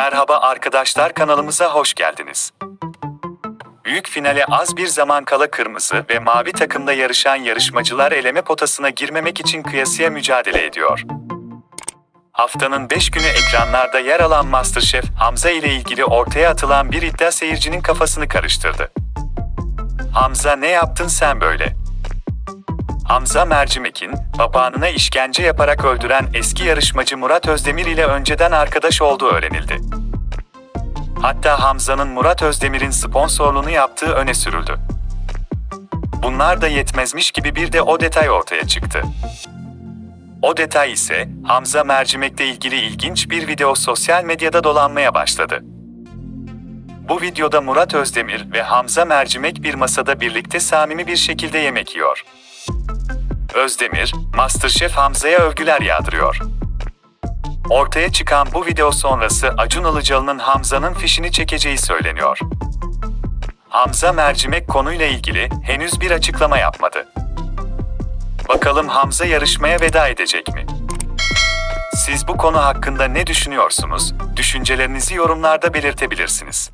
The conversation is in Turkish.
Merhaba arkadaşlar kanalımıza hoş geldiniz. Büyük finale az bir zaman kala kırmızı ve mavi takımda yarışan yarışmacılar eleme potasına girmemek için kıyasıya mücadele ediyor. Haftanın 5 günü ekranlarda yer alan MasterChef Hamza ile ilgili ortaya atılan bir iddia seyircinin kafasını karıştırdı. Hamza ne yaptın sen böyle? Hamza Mercimek'in, papağanına işkence yaparak öldüren eski yarışmacı Murat Özdemir ile önceden arkadaş olduğu öğrenildi. Hatta Hamza'nın Murat Özdemir'in sponsorluğunu yaptığı öne sürüldü. Bunlar da yetmezmiş gibi bir de o detay ortaya çıktı. O detay ise Hamza Mercimek'le ilgili ilginç bir video sosyal medyada dolanmaya başladı. Bu videoda Murat Özdemir ve Hamza Mercimek bir masada birlikte samimi bir şekilde yemek yiyor. Özdemir, Masterchef Hamza'ya övgüler yağdırıyor. Ortaya çıkan bu video sonrası Acun Ilıcalı'nın Hamza'nın fişini çekeceği söyleniyor. Hamza Mercimek konuyla ilgili henüz bir açıklama yapmadı. Bakalım Hamza yarışmaya veda edecek mi? Siz bu konu hakkında ne düşünüyorsunuz? Düşüncelerinizi yorumlarda belirtebilirsiniz.